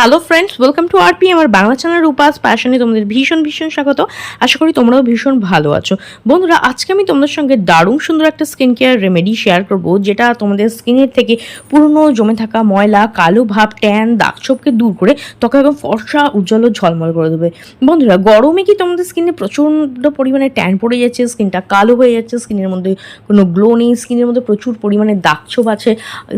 Hello friends welcome to R P আমার Bangla channel উপাস প্যাশনে তোমাদের ভীষণ ভীষণ স্বাগত। আশা করি তোমরাও ভীষণ ভালো আছো। বন্ধুরা, আজকে আমি তোমাদের সঙ্গে দারুণ সুন্দর একটা স্কিন কেয়ার রেমেডি শেয়ার করব, যেটা তোমাদের স্কিনের থেকে পুরনো জমে থাকা ময়লা, কালো ভাব ট্যান দাগ ছোপকে দূর করে ত্বকে একদম ফর্সা, উজ্জ্বল ঝলমল করে দেবে। বন্ধুরা, গরমে কি তোমাদের স্কিনে প্রচণ্ড পরিমাণে ট্যান পড়ে যাচ্ছে স্কিনটা কালো হয়ে যাচ্ছে স্কিনের মধ্যে কোনো গ্লো নেই স্কিনের মধ্যে প্রচুর পরিমাণে দাগ ছোপ আছে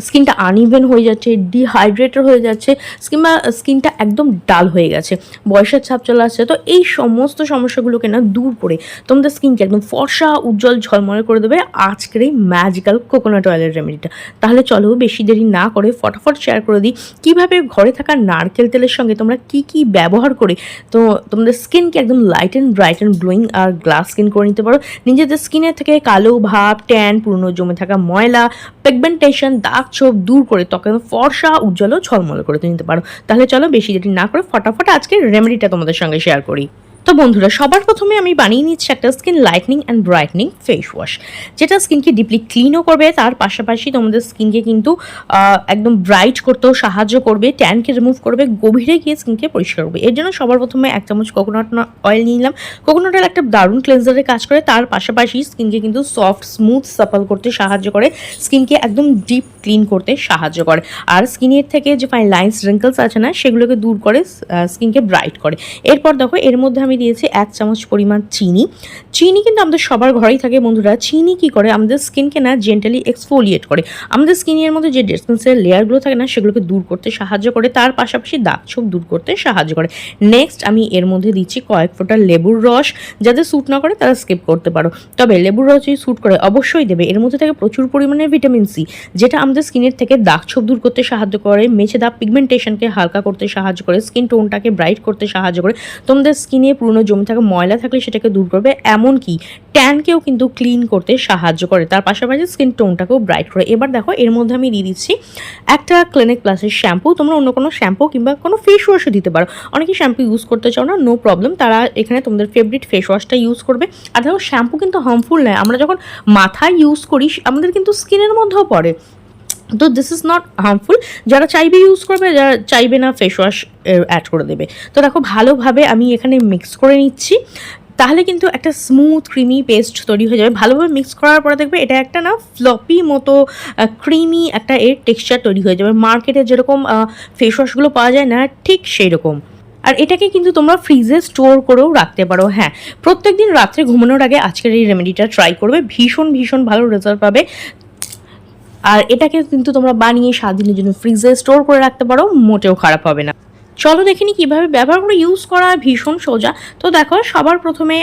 স্কিনটা আনইভেন হয়ে যাচ্ছে ডিহাইড্রেটেড হয়ে যাচ্ছে, কিংবা স্কিনটা একদম ডাল হয়ে গেছে। বয়সের ছাপ চলে আসছে। তো এই সমস্ত সমস্যাগুলোকে না দূর করে তোমাদের স্কিনকে একদম ফর্সা, উজ্জ্বল ঝলমলে করে দেবে আজকের এই ম্যাজিক্যাল কোকোনাট অয়েলের রেমেডিটা তাহলে চলো বেশি দেরি না করে ফটাফট শেয়ার করে দিই, কীভাবে ঘরে থাকা নারকেল তেলের সঙ্গে তোমরা কি কি ব্যবহার করে তো তোমাদের স্কিনকে একদম light and bright and glowing R glass skin করে নিতে পারো। নিজেদের স্কিনের থেকে কালো ভাব ট্যান পুরনো জমে থাকা ময়লা পেগমেন্টেশন দাগ ছোপ দূর করে ত্বকে ফর্সা, উজ্জ্বল ও ঝলমল করে নিতে পারো। তাহলে চলো বেশি দেরি না করে ফটাফট আজকে রেমেডিটা তোমাদের সঙ্গে শেয়ার করি। তো বন্ধুরা, সবার প্রথমে আমি বানিয়ে নিচ্ছি একটা skin lightening and brightening face wash যেটা স্কিনকে ডিপলি ক্লিনও করবে, তার পাশাপাশি তোমাদের স্কিনকে কিন্তু একদম ব্রাইট করতেও সাহায্য করবে ট্যানকে রিমুভ করবে, গভীরে গিয়ে স্কিনকে পরিষ্কার করবে। এর জন্য সবার প্রথমে এক চামচ কোকোনাট অয়েল নিয়ে নিলাম। কোকোনাট অয়েল একটা দারুণ ক্লেন্সারের কাজ করে, তার পাশাপাশি স্কিনকে কিন্তু সফট স্মুথ সাপল করতে সাহায্য করে স্কিনকে একদম ডিপ ক্লিন করতে সাহায্য করে। আর স্কিনের থেকে যে ফাইন লাইন্স রিঙ্কলস আছে না, সেগুলোকে দূর করে স্কিনকে ব্রাইট করে। এরপর দেখো, এর মধ্যে আমি দিয়েছি এক চামচ পরিমাণ চিনি। চিনি কিন্তু আমাদের সবার ঘরেই থাকে বন্ধুরা। চিনি কি করে? আমাদের স্কিনকে না জেন্টালি এক্সফোলিয়েট করে। আমাদের স্কিনের মধ্যে যে ডেড স্কিনসের লেয়ারগুলো থাকে না, সেগুলোকে দূর করতে সাহায্য করে। তার পাশাপাশি দাগ ছোপ দূর করতে সাহায্য করে। নেক্সট আমি এর মধ্যে দিচ্ছি কয়েক ফোঁটা লেবুর রস। যাদের স্যুট না করে, তারা স্কিপ করতে পারো। তবে লেবুর রস যদি স্যুট করে, অবশ্যই দেবে। এর মধ্যে থাকে প্রচুর পরিমাণে ভিটামিন সি যেটা আমাদের স্কিনের থেকে দাগ ছোপ দূর করতে সাহায্য করে মেছে দাগ পিগমেন্টেশনকে হালকা করতে সাহায্য করে স্কিন টোনটাকে ব্রাইট করতে সাহায্য করে। তোমাদের স্কিনে পুরনো জমে থাকা ময়লা থাকলে সেটাকে দূর করবে, এমনকি ট্যানকেও কিন্তু ক্লিন করতে সাহায্য করে। তার পাশাপাশি স্কিন টোনটাকেও ব্রাইট করে। এবার দেখো, এর মধ্যে আমি দিয়ে দিচ্ছি একটা ক্লিনিক প্লাসের শ্যাম্পু তোমরা অন্য কোনো শ্যাম্পু কিংবা কোনো ফেস ওয়াশও দিতে পারো। অনেকে শ্যাম্পু ইউজ করতে চাও না নো প্রবলেম তারা এখানে তোমাদের ফেভারিট ফেস ওয়াশটা ইউজ করবে। আর দেখো শ্যাম্পু কিন্তু হার্মফুল নয়। আমরা যখন মাথায় ইউজ করি, আমাদের কিন্তু স্কিনের মধ্যেও পড়ে। তো দিস ইজ নট হার্মফুল যারা চাইবে ইউজ করবে, যারা চাইবে না ফেস ওয়াশ অ্যাড করে দেবে। তো দেখো, ভালোভাবে আমি এখানে মিক্স করে নিচ্ছি। তাহলে কিন্তু একটা স্মুথ ক্রিমি পেস্ট তৈরি হয়ে যাবে। ভালোভাবে মিক্স করার পরে দেখবে, এটা একটা না ফ্লপি মতো ক্রিমি একটা এর টেক্সচার তৈরি হয়ে যাবে। মার্কেটে যেরকম ফেস ওয়াশগুলো পাওয়া যায় না, ঠিক সেই রকম আর এটাকে কিন্তু তোমরা ফ্রিজে স্টোর করেও রাখতে পারো হ্যাঁ। প্রত্যেক দিন রাত্রে ঘুমানোর আগে আজকের এই রেমেডিটা ট্রাই করবে। ভীষণ ভীষণ ভালো রেজাল্ট পাবে। আর এটাকে কিন্তু তোমরা বানিয়ে সাত দিনের জন্য ফ্রিজে স্টোর করে রাখতে পারো, মোটেও খারাপ হবে না। চলো দেখে নি কীভাবে ব্যবহার করে ইউজ করা ভীষণ সোজা। তো দেখো, সবার প্রথমে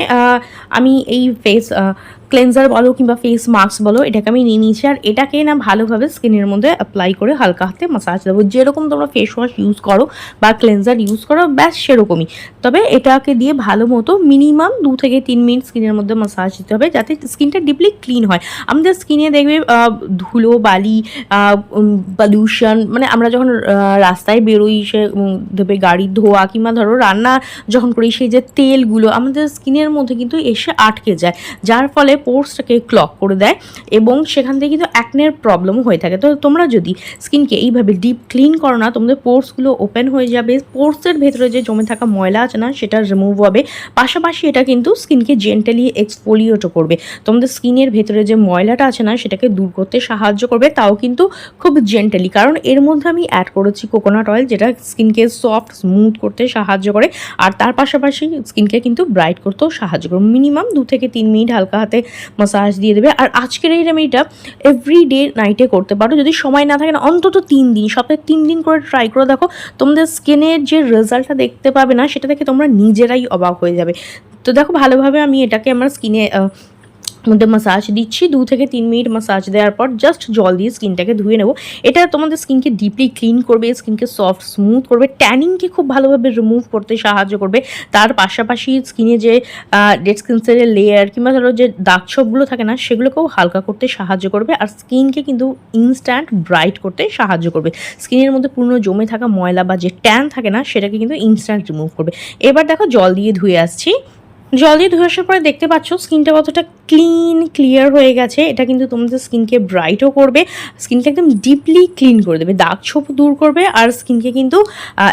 আমি এই ফেস ক্লেন্সার বলো কিংবা ফেস মাস্ক বলো এটাকে আমি নিয়ে নিয়েছি। আর এটাকে না ভালোভাবে স্কিনের মধ্যে অ্যাপ্লাই করে হালকা হাতে মাসাজ দেবো। যেরকম তোমরা ফেস ওয়াশ ইউজ করো বা ক্লেন্সার ইউজ করো ব্যাস সেরকমই। তবে এটাকে দিয়ে ভালো মতো মিনিমাম দু থেকে তিন মিনিট স্কিনের মধ্যে মাসাজ দিতে হবে যাতে স্কিনটা ডিপলি ক্লিন হয়। আমাদের স্কিনে দেখবে ধুলো বালি পলিউশন মানে আমরা যখন রাস্তায় বেরোই সে উম, গাড়ির ধোয়া কিংবা ধরো রান্না যখন করি সেই যে তেলগুলো আমাদের স্কিনের মধ্যে কিন্তু এসে আটকে যায়। যার ফলে পোর্সটাকে ক্লক করে দেয় এবং সেখান থেকে কিন্তু অ্যাকনের প্রবলেমও হয়ে থাকে। তো তোমরা যদি স্কিনকে এইভাবে ডিপ ক্লিন করো না, তোমাদের পোর্সগুলো ওপেন হয়ে যাবে। পোর্সের ভেতরে যে জমে থাকা ময়লা আছে না, সেটা রিমুভ হবে। পাশাপাশি এটা কিন্তু স্কিনকে জেন্টালি এক্সফোলিয়েটও করবে। তোমাদের স্কিনের ভেতরে যে ময়লাটা আছে না, সেটাকে দূর করতে সাহায্য করবে, তাও কিন্তু খুব জেন্টালি কারণ এর মধ্যে আমি অ্যাড করেছি কোকোনাট অয়েল যেটা স্কিনকে সফট স্মুথ করতে সাহায্য করে। আর তার পাশাপাশি স্কিনকে কিন্তু ব্রাইট করতেও সাহায্য করে মিনিমাম দু থেকে তিন মিনিট হালকা হাতে মাসাজ দিয়ে দেবে। আর আজকের এই রেমেডিটা এভরি ডে নাইটে করতে পারো। যদি সময় না থাকে না, অন্তত তিন দিন, সপ্তাহে তিন দিন করে ট্রাই করে। দেখো, তোমাদের স্কিনের যে রেজাল্টটা দেখতে পাবে না, সেটা দেখে তোমরা নিজেরাই অবাক হয়ে যাবে। তো দেখো, ভালোভাবে আমি এটাকে আমার স্কিনে মধ্যে মাসাজ দিচ্ছি, দু থেকে তিন মিনিট মাসাজ দেওয়ার পর জাস্ট জল দিয়ে স্কিনটাকে ধুয়ে নেব। এটা তোমাদের স্কিনকে ডিপলি ক্লিন করবে, স্কিনকে সফট স্মুথ করবে ট্যানিংকে খুব ভালোভাবে রিমুভ করতে সাহায্য করবে। তার পাশাপাশি স্কিনে যে ডেড স্কিনসের লেয়ার কিংবা ধরো যে দাগ ছোপগুলো থাকে না, সেগুলোকেও হালকা করতে সাহায্য করবে আর স্কিনকে কিন্তু ইনস্ট্যান্ট ব্রাইট করতে সাহায্য করবে। স্কিনের মধ্যে পুরনো জমে থাকা ময়লা বা যে ট্যান থাকে না, সেটাকে কিন্তু ইনস্ট্যান্ট রিমুভ করবে। এবার দেখো জল দিয়ে ধুয়ে আসছি। জল দিয়ে পরে দেখতে পাচ্ছ, স্কিনটা কতটা ক্লিন ক্লিয়ার হয়ে গেছে। এটা কিন্তু তোমাদের স্কিনকে ব্রাইটও করবে, স্কিনকে একদম ডিপলি ক্লিন করে দেবে, দাগ ছোপ দূর করবে আর স্কিনকে কিন্তু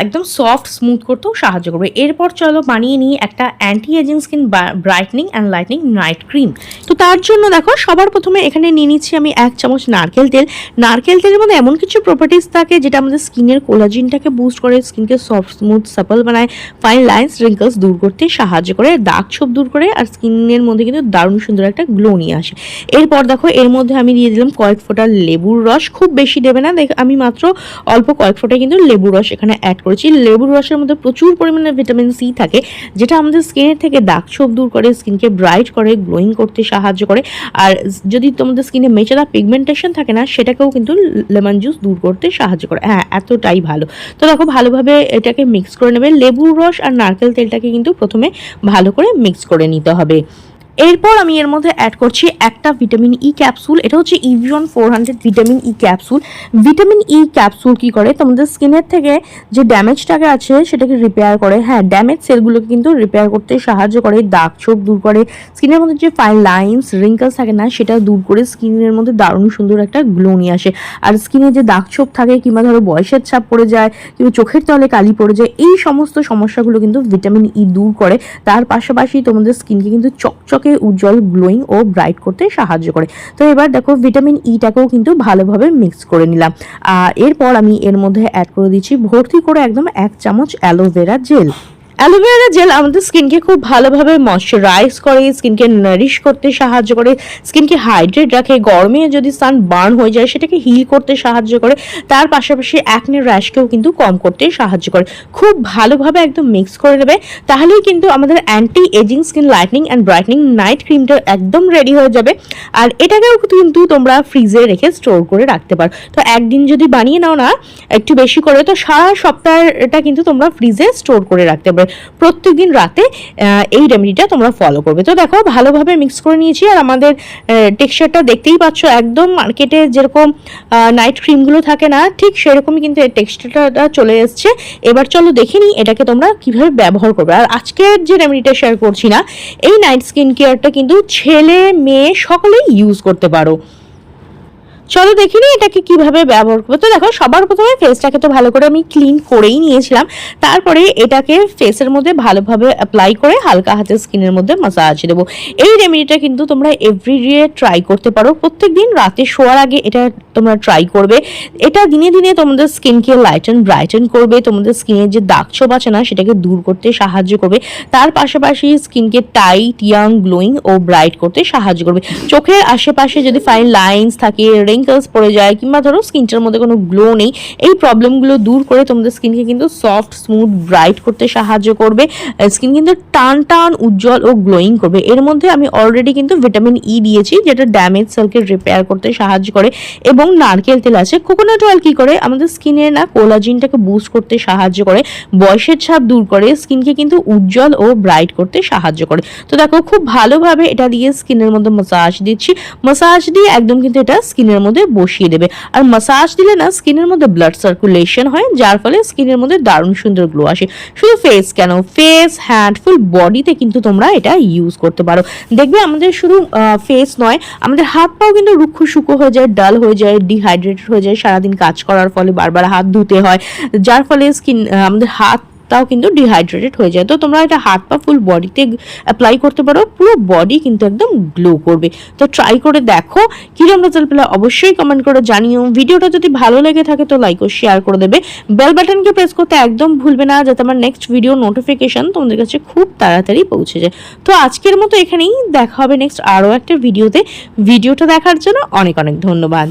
একদম সফট স্মুথ করতেও সাহায্য করবে। এরপর চলো বানিয়ে নিই একটা anti ageing skin brightening and lightening night cream তো তার জন্য দেখো, সবার প্রথমে এখানে নিয়ে নিচ্ছি আমি এক চামচ নারকেল তেল। নারকেল তেলের মধ্যে এমন কিছু প্রপার্টিস থাকে যেটা আমাদের স্কিনের কোলাজিনটাকে বুস্ট করে, স্কিনকে সফট স্মুথ সাপল বানায় ফাইন লাইন্স রিঙ্কলস দূর করতে সাহায্য করে, দাগ ছোপ দূর করে আর স্কিনের মধ্যে কিন্তু দারুণ সুন্দর একটা গ্লো নিয়ে আসে। এরপর দেখো, এর মধ্যে আমি দিয়ে দিলাম কয়েক ফোঁটা লেবুর রস। খুব বেশি দেবে না, দেখ, আমি মাত্র অল্প কয়েক ফোঁটা কিন্তু লেবুর রস এখানে অ্যাড করেছি। লেবুর রসের মধ্যে প্রচুর পরিমাণে ভিটামিন সি থাকে, যেটা আমাদের স্কিনের থেকে দাগ ছোপ দূর করে, স্কিনকে ব্রাইট করে গ্লোয়িং করতে সাহায্য করে। আর যদি তোমাদের স্কিনে মেচেদা পিগমেন্টেশন থাকে না, সেটাকেও কিন্তু লেমন জুস দূর করতে সাহায্য করে। হ্যাঁ এতটাই ভালো। তো দেখো, ভালোভাবে এটাকে মিক্স করে নেবে। লেবুর রস আর নারকেল তেলটাকে কিন্তু প্রথমে ভালো করে মিক্স করে নিতে হবে। এরপর আমি এর মধ্যে অ্যাড করছি একটা ভিটামিন ই ক্যাপসুল এটা হচ্ছে Evion four hundred vitamin E capsule vitamin E capsule কি করে? তোমাদের স্কিনের থেকে যে ড্যামেজটাকে আছে, সেটাকে রিপেয়ার করে। হ্যাঁ ড্যামেজ সেলগুলোকে কিন্তু রিপেয়ার করতে সাহায্য করে, দাগ ছোপ দূর করে। স্কিনের মধ্যে যে ফাইন লাইন্স রিঙ্কলস থাকে না, সেটা দূর করে স্কিনের মধ্যে দারুণ সুন্দর একটা গ্লো নিয়ে আসে। আর স্কিনে যে দাগ ছোপ থাকে, কিংবা ধরো বয়সের ছাপ পড়ে যায়, কিংবা চোখের তলে কালি পড়ে যায়, এই সমস্ত সমস্যাগুলো কিন্তু ভিটামিন ই দূর করে। তার পাশাপাশি তোমাদের স্কিনকে কিন্তু চকচকে উজ্জ্বল গ্লোয়িং ও ব্রাইট করতে সাহায্য করে। তো এবার দেখো ভিটামিন ইটাকেও কিন্তু ভালোভাবে মিক্স করে নিলাম। আর এরপর আমি এর মধ্যে অ্যাড করে দিচ্ছি, ভর্তি করে একদম এক চামচ অ্যালোভেরা জেল অ্যালোভেরা জেল আমাদের স্কিনকে খুব ভালোভাবে ময়শ্চারাইজ করে, স্কিনকে নারিশ করতে সাহায্য করে, স্কিনকে হাইড্রেট রাখে। গরমে যদি সান বার্ন হয়ে যায়, সেটাকে হিল করতে সাহায্য করে। তার পাশাপাশি অ্যাকনে র্যাশকেও কিন্তু কম করতে সাহায্য করে। খুব ভালোভাবে একদম মিক্স করে নেবে, তাহলেই কিন্তু আমাদের anti ageing skin lightening and brightening night ক্রিমটা একদম রেডি হয়ে যাবে। আর এটাকেও কিন্তু তোমরা ফ্রিজে রেখে স্টোর করে রাখতে পারো। তো একদিন যদি বানিয়ে নাও না, একটু বেশি করে, তো সারা সপ্তাহটা কিন্তু তোমরা ফ্রিজে স্টোর করে রাখতে পারো। প্রত্যেকদিন রাতে এই রেমেডিটা তোমরা ফলো করবে। তো দেখো, ভালোভাবে মিক্স করে নিয়েছি আর আমাদের টেক্সচারটা দেখতেই পাচ্ছ, একদম মার্কেটে যেরকম নাইট ক্রিমগুলো থাকে না, ঠিক সেরকমই কিন্তু এই টেক্সচারটা চলে এসছে। এবার চলো দেখে নিই এটাকে তোমরা কীভাবে ব্যবহার করবে। আর আজকের যে রেমেডিটা শেয়ার করছি না, এই নাইট স্কিন কেয়ারটা কিন্তু ছেলে, মেয়ে সকলেই ইউজ করতে পারো। চলো দেখি নি এটাকে কীভাবে ব্যবহার করব। তো দেখো, সবার প্রথমে ফেসটাকে তো ভালো করে আমি ক্লিন করেই নিয়েছিলাম। তারপরে এটাকে ফেসের মধ্যে ভালোভাবে অ্যাপ্লাই করে হালকা হাতে স্কিনের মধ্যে মাসাজ দেবো। এই রেমেডিটা কিন্তু তোমরা এভরি ডে ট্রাই করতে পারো। প্রত্যেক দিন রাতে শোয়ার আগে এটা তোমরা ট্রাই করবে। এটা দিনে দিনে তোমাদের স্কিনকে লাইটেন ব্রাইটেন করবে। তোমাদের স্কিনের যে দাগ ছোপ আছে না, সেটাকে দূর করতে সাহায্য করবে। তার পাশাপাশি স্কিনকে টাইট ইয়াং গ্লোয়িং ও ব্রাইট করতে সাহায্য করবে। চোখের আশেপাশে যদি ফাইন লাইন্স থাকে রিঙ্কলস পড়ে যায় কিংবা ধরো স্কিনটার মধ্যে কোনো গ্লো নেই, এই প্রবলেমগুলো দূর করে তোমাদের স্কিনকে কিন্তু সফট স্মুথ ব্রাইট করতে সাহায্য করবে। স্কিন কিন্তু টান টান, উজ্জ্বল ও গ্লোয়িং করবে। এর মধ্যে আমি অলরেডি কিন্তু ভিটামিন ই দিয়েছি, যেটা ড্যামেজ সেলকে রিপেয়ার করতে সাহায্য করে। এবং নারকেল তেল আছে। কোকোনাট অয়েল কি করে? আমাদের স্কিনে না কোলাজিনটাকে বুস্ট করতে সাহায্য করে। বয়সের ছাপ দূর করে স্কিনকে কিন্তু উজ্জ্বল ও ব্রাইট করতে সাহায্য করে। তো দেখো, খুব ভালোভাবে এটা দিয়ে স্কিনের মধ্যে মাসাজ দিচ্ছি। মাসাজ দিয়ে একদম কিন্তু এটা স্কিনের মধ্যে বসিয়ে দেবে। আর মাসাজ দিলে না স্কিনের মধ্যে ব্লাড সার্কুলেশন হয়, যার ফলে স্কিনের মধ্যে দারুণ সুন্দর গ্লো আসে। শুধু ফেস কেন? ফেস হ্যান্ড ফুল বডিতে কিন্তু তোমরা এটা ইউজ করতে পারো। দেখবে আমাদের শুধু ফেস নয়, আমাদের হাত পাও কিন্তু রুক্ষ শুকো হয়ে যায় ডাল হয়ে যায় ডিহাইড্রেটেড হয়ে যায়, সারাদিন কাজ করার ফলে বারবার হাত ধুতে হয়, যার ফলে স্কিন আমাদের হাত তাও কিন্তু ডিহাইড্রেটেড হয়ে যায়। তো তোমরা এটা হাত পা ফুল বডিতে অ্যাপ্লাই করতে পারো, পুরো বডি কিন্তু একদম গ্লো করবে। তো ট্রাই করে দেখো, কিরম রেজাল্ট পেলে অবশ্যই কমেন্ট করে জানিও। ভিডিওটা যদি ভালো লেগে থাকে তো লাইক ও শেয়ার করে দেবে। বেল বাটনকে প্রেস করতে একদম ভুলবে না, যাতে আমার নেক্সট ভিডিও নোটিফিকেশন তোমাদের কাছে খুব তাড়াতাড়ি পৌঁছে যায়। তো আজকের মতো এখানেই দেখা হবে নেক্সট আরও একটা ভিডিওতে ভিডিওটা দেখার জন্য অনেক অনেক ধন্যবাদ।